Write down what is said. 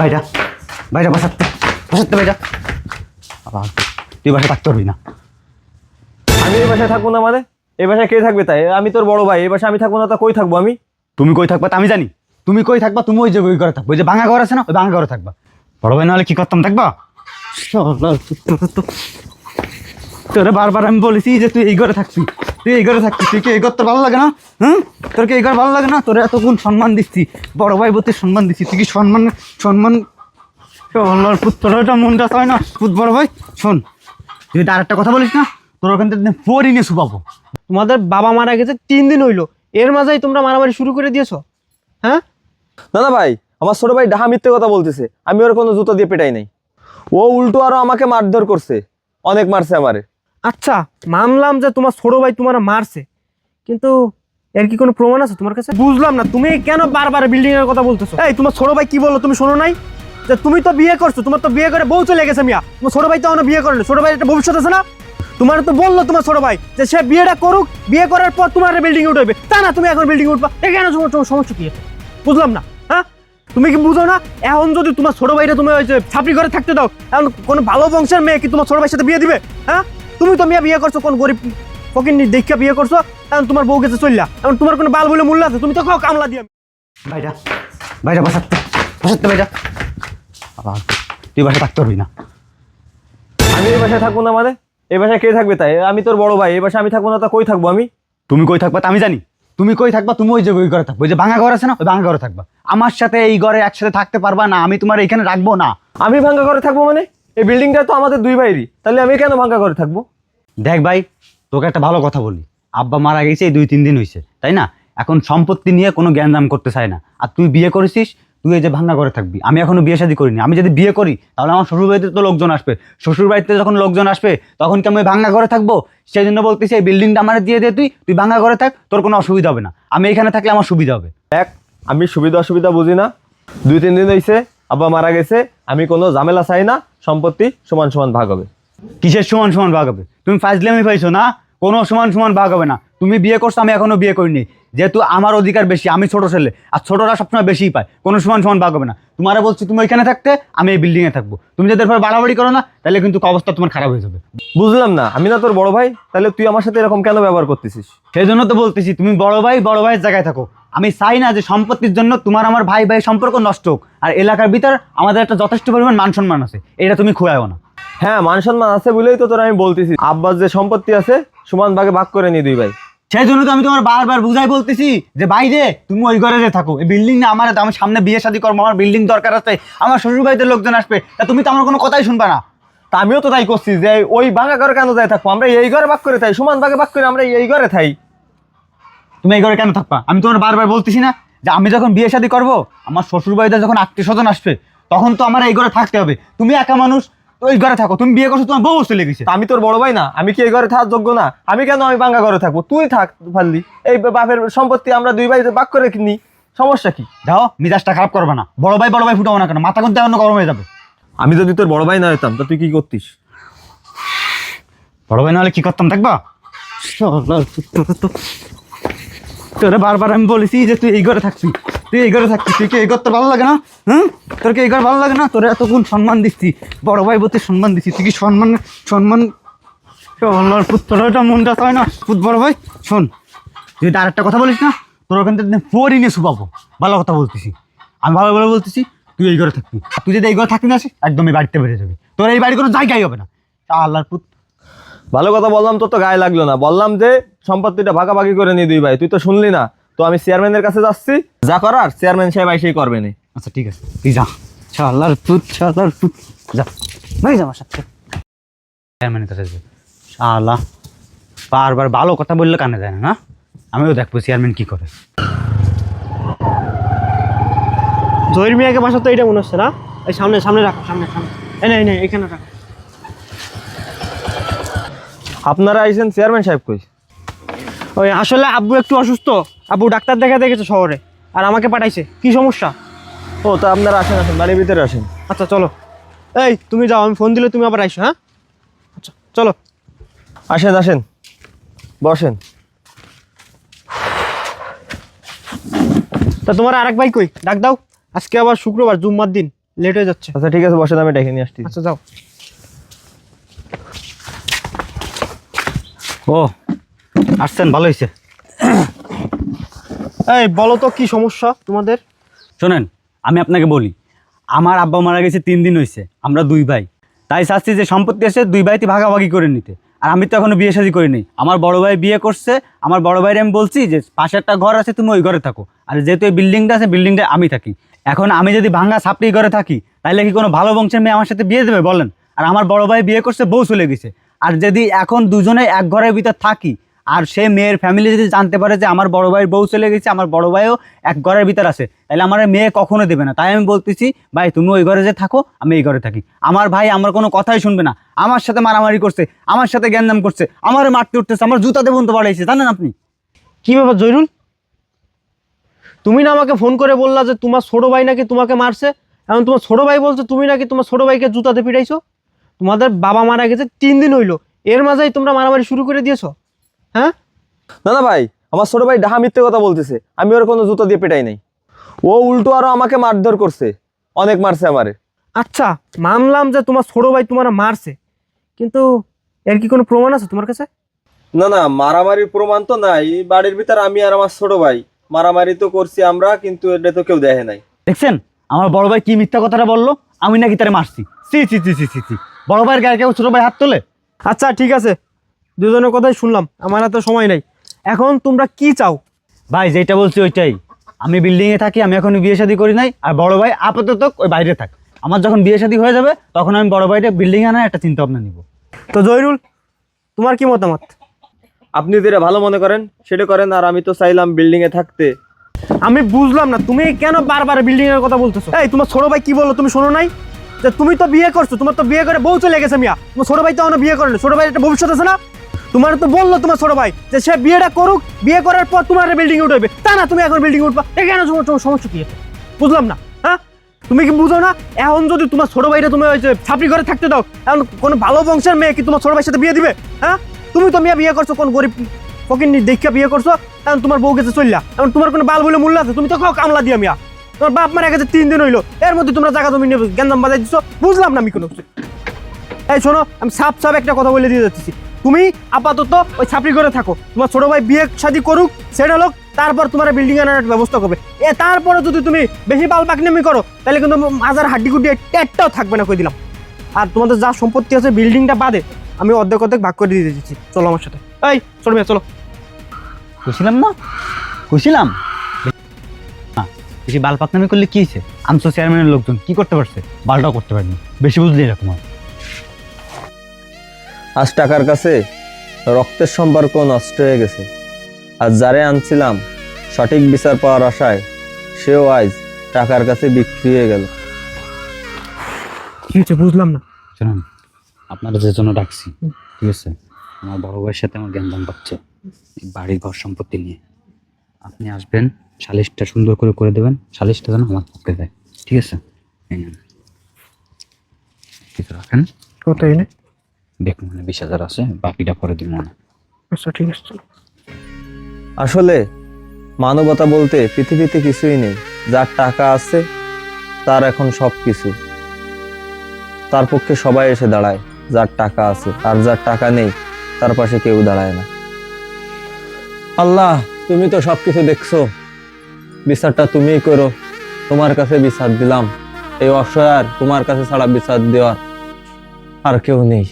বাইরা বাইরা বসাতে বসাতে বাইরা। আবার তুই বাসা থাকতে পারবি না। আমি এই বাসায় থাকব না মানে? এই বাসায় কে থাকবে তাই? আমি তোর বড় ভাই, এই বাসায় আমি থাকব না, তা কই থাকব আমি? তুমি কই থাকবা তা আমি জানি। তুমি কই থাকবা, তুমি ওই যে ওই ঘরে থাকবা। ওই যে ভাঙা ঘর আছে না, ওই ভাঙা ঘরে থাকবা। বড় ভাই নাহলে কি করতাম, থাকবা? তোরে বারবার আমি বলেছি যে তুই এই ঘরে থাকবি। তুই এই ঘরে থাকবি তুই কি এই ঘর তোর ভালো লাগে না? হ্যাঁ তোর কি এই ঘর ভালো লাগে না? তোর এতক্ষণ সম্মান দিচ্ছি বড় ভাই বলতে সম্মান দিচ্ছি তুই কি সম্মান সম্মান? আল্লাহর পুত্রটা মনটা চায় না? পুত বড় ভাই শোন তুই আর একটা কথা বলিস না তোর ওখান থেকে ফোরই নিয়ে শুকাবো তোমাদের বাবা মারা গেছে তিন দিন হইল। এর মাঝেই তোমরা মারামারি শুরু করে দিয়েছ। হ্যাঁ? না না ভাই আমার ছোট ভাই ডাহা মিথ্যে কথা বলতেছে। আমি ওর কোনো জুতো দিয়ে পেটাই নাই। ও উল্টো আরও আমাকে মারধর করছে। অনেক মারছে আমারে। আচ্ছা মানলাম যে তোমার ছোট ভাই তোমার মারছে, কিন্তু এর কি কোনো প্রমাণ আছে তোমার কাছে? বুঝলাম না, তুমি কেন বারবার বিল্ডিং এর কথা বলতেছো? এই, তোমার ছোট ভাই কি বলল তুমি শোনো নাই? যে তুমি তো বিয়ে করছ, তোমার তো বিয়ে করে বউ চলে গেছে মিয়া। তোমার ছোট ভাই তো এখনও বিয়ে করেনি, ছোট ভাই একটা ভবিষ্যৎ আছে না? তোমার তো বলল তোমার ছোট ভাই যে সে বিয়েটা করুক, বিয়ে করার পর তোমার বিল্ডিং উঠবে। তা না, তুমি এখন বিল্ডিং উঠবা। এ কেন তোমার সমস্যা কি? বুঝলাম না হ্যাঁ? তুমি কি বুঝো না? এখন যদি তোমার ছোট ভাইটা তুমি ওই যে ছাপড়ি ঘরে থাকতে দাও, এখন কোনো ভালো বংশের মেয়ে কি তোমার ছোট ভাইয়ের সাথে বিয়ে দিবে? হ্যাঁ? তুমি তো মেয়ে বিয়ে করছ কোন গরিব ফকির দেখে বিয়ে করছ? এখন তোমার বউ গেছে চললা এখন তোমার কোনো বাল বলে মূল্য আছে তুমি তো খাও কামলা দিয়ে। বাইরা বাইরা বসাতে বসাতে বাইরা আবার তুই বাসা থাকতে পারবি না। আমি এই বাসায় থাকব না মানে? এই বাসায় কে থাকবে তাই? আমি তোর বড় ভাই এই বাসায় আমি থাকব না তা কই থাকব আমি? তুমি কই থাকবা তা আমি জানি। তুমি কই থাকবা তুমি ওই যে ওই ঘরে থাকবা। ওই যে ভাঙা ঘর আছে না ওই ভাঙা ঘরে থাকবা। আমার সাথে এই ঘরে একসাথে থাকতে পারবা না আমি তোমার এখানে রাখব না। আমি ভাঙ্গা ঘরে থাকব মানে? এই বিল্ডিংটা তো আমাদের দুই ভাইয়েরই। তাহলে আমি কেন ভাঙ্গা ঘরে থাকব? দেখ ভাই, তোকে একটা ভালো কথা বলি। আব্বা মারা গেছে এই দুই তিন দিন হয়েছে তাই না? এখন সম্পত্তি নিয়ে কোনো জ্ঞান দাম করতে চায় না। আর তুই বিয়ে করেছিস, তুই এই যে ভাঙ্গা ঘরে থাকবি। আমি এখনও বিয়ে শাদী করিনি। আমি যদি বিয়ে করি, তাহলে আমার শ্বশুর বাড়িতে তো লোকজন আসবে। শ্বশুর বাড়িতে যখন লোকজন আসবে, তখন কি আমি ভাঙ্গা ঘরে থাকব? সেই জন্য বলতেছি, এই বিল্ডিংটা আমার দিয়ে দে তুই তুই ভাঙ্গা ঘরে থাক, তোর কোনো অসুবিধা হবে না। আমি এখানে থাকলে আমার সুবিধা হবে। এক আমি সুবিধা অসুবিধা বুঝি না। দুই তিন দিন হয়েছে আব্বা মারা গেছে, আমি কোনো ঝামেলা চাই না, সম্পত্তি সমান সমান ভাগ হবে। কিসের সমান সমান ভাগ হবে? তুমি ফাইজলামি পাইছো না? কোনো সমান সমান ভাগ হবে না। তুমি বিয়ে করছ আমি এখনও বিয়ে করিনি। যেহেতু আমার অধিকার বেশি আমি ছোট ছেলে আর ছোটরা সবসময় বেশিই পায়। কোনো সমান সমান ভাগ হবে না। তোমারা বলছি তুমি ওইখানে থাকতে আমি এই বিল্ডিংয়ে থাকব। তুমি যদি এরপর বাড়াবাড়ি করো না তাহলে কিন্তু অবস্থা তোমার খারাপ হয়ে যাবে। বুঝলাম না। আমি না তোর বড় ভাই তাহলে তুই আমার সাথে এরকম কেন ব্যবহার করতেছিস? সেই জন্য তো বলতেছি তুমি বড় ভাই বড় ভাইয়ের জায়গায় থাকো। আমি চাই না যে সম্পত্তির জন্য তোমার আমার ভাই ভাই সম্পর্ক নষ্ট হোক। আর এলাকার ভিতর আমাদের একটা যথেষ্ট পরিমাণ মান সম্মান আছে। এটা তুমি খোয়াও না। হ্যাঁ মান সম্মান আছে বলেই তো তোর আমি বলতেছি। আব্বাস যে সম্পত্তি আছে সমান ভাগে ভাগ করে নি দুই ভাই। সেই জন্য তো আমি তোমার বারবার বুঝাই বলতেছি যে বাইরে তুমি ওই ঘরে যে থাকো। এই বিল্ডিং না আমার আমার সামনে বিয়ে শাদী করব আমার বিল্ডিং দরকার আছে। আমার শ্বশুর বাড়িতে লোকজন আসবে। তা তুমি তো আমার কোনো কথাই শুনবা না। তা আমিও তো তাই করছি যে ওই ভাঙা ঘরে কেন যাই থাকব? আমরা এই ঘরে ভাগ করে থাই সমান ভাগে ভাগ করে আমরা এই ঘরে থাই। তুমি এই ঘরে কেন থাকবা? আমি তোমার বারবার বলতেছি না যে আমি যখন বিয়ে শাদী করব আমার শ্বশুর বাড়িতে যখন আত্মীয় স্বজন আসবে তখন তো আমার এই ঘরে থাকতে হবে। তুমি একা মানুষ ওই ঘরে থাকো তুমি বিয়ে করছ তোমার বউ চলে গেছে। আমি তোর বড় ভাই না আমি কি এই ঘরে থাকার যোগ্য না? আমি কেন আমি ভাঙ্গা ঘরে থাকব? তুই থাক ফাল্লি। এই বাপের সম্পত্তি আমরা দুই ভাই বাক করে কিনি। সমস্যা কি? যাও মিজাজটা খারাপ করবে না। বড় ভাই বড় ভাই ফুটাবো না কেন? মাথা কিন্তু অন্য গরম হয়ে যাবে। আমি যদি তোর বড় ভাই না হতাম তা তুই কি করতিস? বড় ভাই না হলে কি করতাম দেখবা? তোরে বারবার আমি বলেছি যে তুই এই ঘরে থাকবি। তুই এই ঘরে থাকবি তুই কি এই ঘর তোর ভালো লাগে না? হ্যাঁ তোর কি এই ঘর ভালো লাগে না? তোর এতক্ষণ সম্মান দিচ্ছি, বড় ভাই বলতে সম্মান দিচ্ছি, তুই কি সম্মান সম্মান? পুত্রটা মনটা চায় না? পুত বড় ভাই, শোন, তুই আর একটা কথা বলিস না, তোর ওখান থেকে ফোরই নিয়ে শুকাবো ভালো কথা বলতেছি। আমি ভালো ভালো বলতেছি, তুই এই ঘরে থাকবি। তুই যদি এই ঘরে থাকবি না আসিস, একদম এই বাড়িতে বেড়ে যাবি। তোর এই বাড়ি কোনো জায়গাই হবে না। আল্লাহর পুত ভালো কথা বললাম, তোর তো গায়ে লাগল না। বললাম যে, সম্পত্তিটা ভাগাভাগি করে নি দুই ভাই। তুই তো শুনলি না। তো আমি চেয়ারম্যানের কাছে যাচ্ছি যা করার চেয়ারম্যান সাহেব এসেই করবে না। আচ্ছা ঠিক আছে। তুই যা। শালার পুত শালার পুত। যা। নাই যা আমার সাথে। চেয়ারম্যানের কাছে যা। শালা বারবার ভালো কথা বললে কানে যায় না না? আমিও দেখব চেয়ারম্যান কি করে। জহির মিয়াকে বাসা তো এটা মনে হচ্ছে না? এই সামনে সামনে রাখো সামনে সামনে। এই না এই না এখানে রাখো। আপনারা আইসেন চেয়ারম্যান সাহেব কই? ওই আসলে আব্বু একটু অসুস্থ। আব্বু ডাক্তার দেখাতে গেছে শহরে। আর আমাকে পাঠাইছে। কি সমস্যা? ও তা আপনারা আসেন আসেন বাড়ির ভিতরে আসেন। আচ্ছা চলো। এই তুমি যাও আমি ফোন দিলে তুমি আবার আইসো হ্যাঁ? আচ্ছা চলো। আসেন আসেন। বসেন। তা তোমার আরেক ভাই কই? ডাক দাও। আজকে আবার শুক্রবার জুম্মার দিন। লেট হয়ে যাচ্ছে। আচ্ছা ঠিক আছে বসে আমি ডেকে নিয়ে আসছি। আচ্ছা যাও। ও আসছেন ভালো হয়েছে এই, বলো তো, কি সমস্যা তোমাদের? শোনেন, আমি আপনাকে বলি, আমার আব্বা মারা গেছে তিন দিন হয়েছে আমরা দুই ভাই। তাই চাচ্ছি যে সম্পত্তি এসে দুই ভাইতে ভাগাভাগি করে নিতে। আর আমি তো এখনও বিয়ে শাদী করিনি আমার বড় ভাই বিয়ে করছে, আমার বড় ভাইয়ের আমি বলছি যে, পাশে একটা ঘর আছে, তুমি ওই ঘরে থাকো। আর যেহেতু এই বিল্ডিংটা আছে, বিল্ডিংটা আমি থাকি। এখন আমি যদি ভাঙা সাপড়ি ঘরে থাকি তাহলে কি কোনো ভালো বংশের মেয়ে আমার সাথে বিয়ে দেবে, বলেন? আর আমার বড় ভাই বিয়ে করছে, বউ চলে গেছে। আর যদি এখন দুজনে এক ঘরের ভিতর থাকি আর সে মেয়ের ফ্যামিলি যদি জানতে পারে যে আমার বড় ভাইয়ের বউ চলে গেছে, আমার বড় ভাইও এক ঘরের ভিতর আছে, তাহলে আমার মেয়ে কখনো দেবে না। তাই আমি বলতেছি, ভাই, তুমি ওই ঘরে যে থাকো, আমি এই ঘরে থাকি। আমার ভাই আমার কোনো কথাই শুনবে না। আমার সাথে মারামারি করছে, আমার সাথে জ্ঞানদাম করছে, আমার মারতে উঠতেছে, আমার জুতাতে দেবন তো বাড়াইছে জানেন আপনি? কি ব্যাপার জয়রুল তুমি না আমাকে ফোন করে বললা যে তোমার ছোট ভাই নাকি তোমাকে মারছে? এখন তোমার ছোট ভাই বলছে, তুমি নাকি তোমার ছোট ভাইকে জুতাতে পিটাইছো? তোমাদের বাবা মারা গেছে, তিন দিন হইল। এর মাঝেই তোমরা মারামারি শুরু করে দিয়েছ। হ্যাঁ? না না ভাই আমার ছোট ভাই ডাহা মিথ্যে কথা বলতেছে। আমি ওর কোনো জুতো দিয়ে পেটাই নাই। ও উল্টো আরও আমাকে মারধর করছে। অনেক মারছে আমারে। আচ্ছা মানলাম যে তোমার ছোট ভাই তোমার মারছে। কিন্তু এর কি কোনো প্রমাণ আছে তোমার কাছে? না না মারামারির প্রমাণ তো নাই। বাড়ির ভিতর আমি আর আমার ছোট ভাই। মারামারি তো করছি আমরা কিন্তু এটা তো কেউ দেখে নাই। দেখছেন? আমার বড় ভাই কি মিথ্যা কথাটা বলল? আমি নাকি তারে মারছি। সি সি সি সি সি সি বড় ভাইয়ের গায়ে কেউ ছোট ভাই হাত তোলে? আচ্ছা ঠিক আছে। দুজনের কথাই শুনলাম আমার হাতে সময় নাই। এখন তোমরা কি চাও? ভাই যেটা বলছি ওইটাই। আমি বিল্ডিংয়ে থাকি আমি এখনও বিয়ে শাদী করি নাই আর বড় ভাই আপাতত ওই বাইরে থাক। আমার যখন বিয়ে শাদী হয়ে যাবে তখন আমি বড় ভাইটা বিল্ডিং আনার একটা চিন্তা ভাবনা নিব। তো জয়রুল তোমার কি মতামত? আপনি যেটা ভালো মনে করেন সেটা করেন আর আমি তো চাইলাম বিল্ডিং এ থাকতে। আমি বুঝলাম না তুমি কেন বারবার বিল্ডিং এর কথা বলতেছো? এই তোমার ছোট ভাই কি বলো তুমি শোনো নাই? যে তুমি তো বিয়ে করছ তোমার তো বিয়ে করে বউ চলে গেছে মিয়া। তোমার ছোট ভাই তো এখনও বিয়ে করেনি ছোট ভাই একটা ভবিষ্যৎ আছে না? তোমার তো বলল তোমার ছোট ভাই যে সে বিয়েটা করুক, বিয়ে করার পর তোমার বিল্ডিং উঠবে। তা না, তুমি এখন বিল্ডিং উঠবা। কেন তোমার তোমার সমস্যা কি বুঝলাম না হ্যাঁ? তুমি কি বুঝো না? এখন যদি তোমার ছোট ভাইটা তুমি ওই যে ছাপড়ি ঘরে থাকতে দাও, এখন কোনো ভালো বংশের মেয়ে কি তোমার ছোট ভাইয়ের সাথে বিয়ে দিবে? হ্যাঁ? তুমি তো মিয়া বিয়ে করছ, কোন গরিব ফকির দেখা বিয়ে করছ, এখন তোমার বউ গেছে চললা এখন তোমার কোনো বাল বলে মূল্য আছে? তুমি তো খাও কামলা দিয়া মিয়া। তোমার বাপ মারা গেছে, তিন দিন হইল। এর মধ্যে তোমরা জায়গা তুমি নিয়ে গেন্দাম বাজাই দিছো বুঝলাম না আমি কোনো এই শোনো, আমি সাপ সাপ একটা কথা বলে দিয়ে যাচ্ছি। তুমি আপাতত ওই ছাপড়ি করে থাকো। তোমার ছোট ভাই বিয়ে শাদি করুক, সেটা হোক তারপর তোমার বিল্ডিং আনার ব্যবস্থা করবে। এ তারপরে যদি তুমি বেশি বাল পাকনামি করো, তাহলে কিন্তু মাজার হাড্ডি গুড্ডি টেটটাও থাকবে না, কই দিলাম। আর তোমাদের যা সম্পত্তি আছে বিল্ডিংটা বাদে, আমি অর্ধেক অর্ধেক ভাগ করে দিয়ে দিচ্ছি। চলো আমার সাথে। এই, ছোট মেয়ে চলো। খুশিলাম না? খুশিলাম বেশি বাল পাকনামি করলে কি হয়েছে আমি তো চেয়ারম্যানের লোকজন, কি করতে পারছে? বালটাও করতে পারিনি। বেশি বুঝলি এরকম হয়। আজ টাকার কাছে রক্তের সম্পর্ক নষ্ট হয়ে গেছে। আর যারে আনছিলাম সঠিক বিচার পাওয়ার আশায় সেও আজ টাকার কাছে বিক্রি হয়ে গেল। কি হচ্ছে বুঝলাম না। শুনুন আপনারা যে জন্য ডাকছি ঠিক আছে? আমার বড় ভাইয়ের সাথে আমার জ্ঞানদান পাচ্ছে এই বাড়ি ঘর সম্পত্তি নিয়ে। আপনি আসবেন সালিশটা সুন্দর করে করে দেবেন সালিশটা যেন আমার পক্ষে দেয় ঠিক আছে? এই নেন। রাখেন? কোথায় না দেখুন মানে বিশ হাজার আছে বাকিটা পরে দিব মনে আচ্ছা ঠিক আছে। আসলে মানবতা বলতে পৃথিবীতে কিছুই নেই। যার টাকা আছে তার এখন সব কিছু তার পক্ষে সবাই এসে দাঁড়ায় যার টাকা আছে। আর যার টাকা নেই তার পাশে কেউ দাঁড়ায় না। আল্লাহ তুমি তো সবকিছু দেখছ। বিচারটা তুমিই করো। তোমার কাছে বিচার দিলাম। এই অসহায় তোমার কাছে ছাড়া বিচার দেওয়ার আর কেউ নেই।